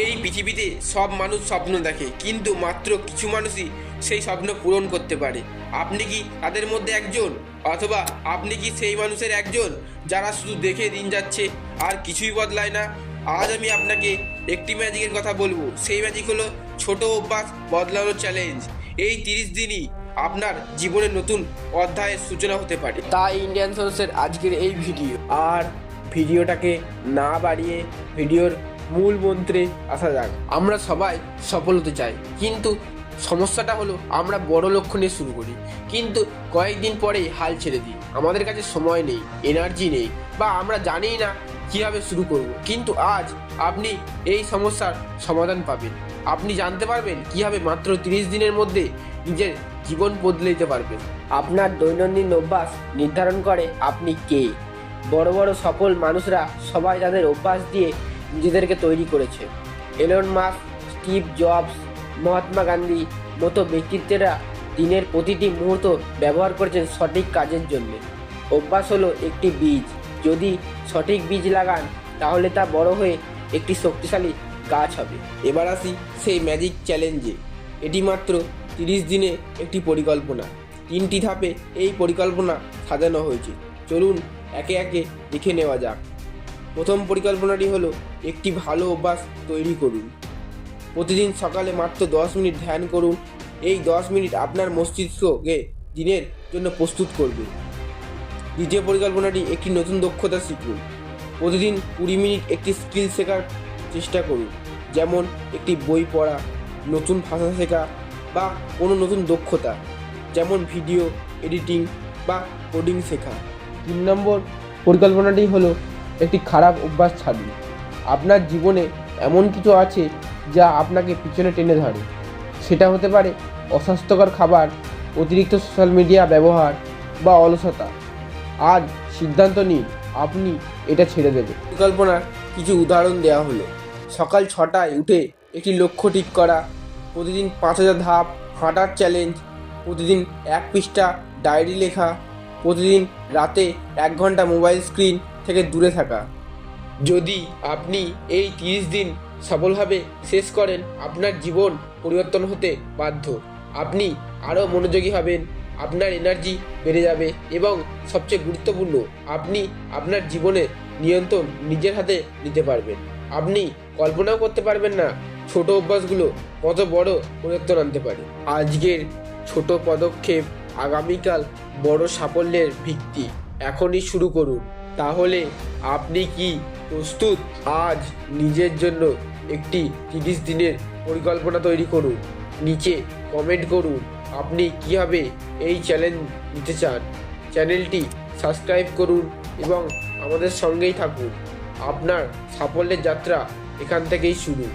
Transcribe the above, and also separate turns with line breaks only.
এই পৃথিবীতে সব মানুষ স্বপ্ন দেখে, কিন্তু মাত্র কিছু মানুষই সেই স্বপ্ন পূরণ করতে পারে। আপনি কি তাদের মধ্যে একজন? অথবা আপনি কি সেই মানুষের একজন যারা শুধু দেখে দিন যাচ্ছে আর কিছুই বদলায় না? আজ আমি আপনাকে একটি ম্যাজিকের কথা বলব। সেই ম্যাজিক হলো ছোট অভ্যাস বদলানোর চ্যালেঞ্জ এই তিরিশ দিনই আপনার জীবনের নতুন অধ্যায়ের সূচনা হতে পারে। তাই ইন্ডিয়ান সোর্সের আজকের এই ভিডিও আর ভিডিওটাকে না বাড়িয়ে ভিডিওর মূল মন্ত্রে আসা যাক। আমরা সবাই সফল হতে চাই। কিন্তু সমস্যাটা হলো আমরা বড় লক্ষ্য নিয়ে শুরু করি। কিন্তু কয়েকদিন পরেই হাল ছেড়ে দিই। আমাদের কাছে সময় নেই এনার্জি নেই বা আমরা জানিই না কীভাবে শুরু করব। কিন্তু আজ আপনি এই সমস্যার সমাধান পাবেন। আপনি জানতে পারবেন কীভাবে মাত্র তিরিশ দিনের মধ্যে নিজের জীবন বদলে দিতে পারবেন।
আপনার দৈনন্দিন অভ্যাস নির্ধারণ করে আপনি কে। বড় বড় সফল মানুষরা সবাই তাদের অভ্যাস দিয়ে নিজেদেরকে তৈরি করেছে। Elon Musk, Steve Jobs, Mahatma Gandhi মতো ব্যক্তিত্বেরা দিনের প্রতিটি মুহূর্ত ব্যবহার করেছেন সঠিক কাজের জন্য। অভ্যাস হলো একটি বীজ। যদি সঠিক বীজ লাগান, তাহলে তা বড় হয়ে একটি শক্তিশালী গাছ হবে।
এবার আসি সেই ম্যাজিক চ্যালেঞ্জে এটি মাত্র তিরিশ দিনে একটি পরিকল্পনা। তিনটি ধাপে এই পরিকল্পনা সাজানো হয়েছে। চলুন একে একে দেখে নেওয়া যাক। প্রথম পরিকল্পনাটি হলো একটি ভালো অভ্যাস তৈরি করুন। প্রতিদিন সকালে মাত্র দশ মিনিট ধ্যান করুন। এই দশ মিনিট আপনার মস্তিষ্ককে দিনের জন্য প্রস্তুত করবে। দ্বিতীয় পরিকল্পনাটি একটি নতুন দক্ষতা শিখুন। প্রতিদিন কুড়ি মিনিট একটি স্কিল শেখার চেষ্টা করুন, যেমন একটি বই পড়া, নতুন ভাষা শেখা বা কোনো নতুন দক্ষতা, যেমন ভিডিও, এডিটিং বা কোডিং শেখা। তিন নম্বর পরিকল্পনাটি হলো একটি খারাপ অভ্যাস ছাড়ুন। আপনার জীবনে এমন কিছু আছে যা আপনাকে পিছনে টেনে ধরে। সেটা হতে পারে অস্বাস্থ্যকর খাবার, অতিরিক্ত সোশ্যাল মিডিয়া ব্যবহার বা অলসতা। আজ সিদ্ধান্ত নিন, আপনি এটা ছেড়ে দেবেন। পরিকল্পনার কিছু উদাহরণ দেওয়া হলো। সকাল ছটায় উঠে একটি লক্ষ্য ঠিক করা, প্রতিদিন পাঁচ হাজার ধাপ, হাঁটার চ্যালেঞ্জ প্রতিদিন এক পৃষ্ঠা ডায়েরি লেখা, প্রতিদিন রাতে এক ঘণ্টা মোবাইল স্ক্রিন থেকে দূরে থাকা। যদি আপনি এই তিরিশ দিন সফলভাবে শেষ করেন, আপনার জীবন পরিবর্তন হতে বাধ্য। আপনি আরও মনোযোগী হবেন, আপনার এনার্জি বেড়ে যাবে এবং সবচেয়ে গুরুত্বপূর্ণ, আপনি আপনার জীবনের নিয়ন্ত্রণ নিজের হাতে নিতে পারবেন। আপনি কল্পনাও করতে পারবেন না, ছোট অভ্যাসগুলো কত বড় পরিবর্তন আনতে পারে। আজকের ছোট পদক্ষেপ আগামীকাল বড় সাফল্যের ভিত্তি। এখনই শুরু করুন। তাহলে আপনি কি প্রস্তুত? আজ নিজের জন্য একটি তিরিশ দিনের পরিকল্পনা তৈরি করুন। নিচে কমেন্ট করুন, আপনি কীভাবে এই চ্যালেঞ্জ নিতে চান? চ্যানেলটি সাবস্ক্রাইব করুন এবং আমাদের সঙ্গেই থাকুন। আপনার সাফল্যের যাত্রা এখান থেকেই শুরু।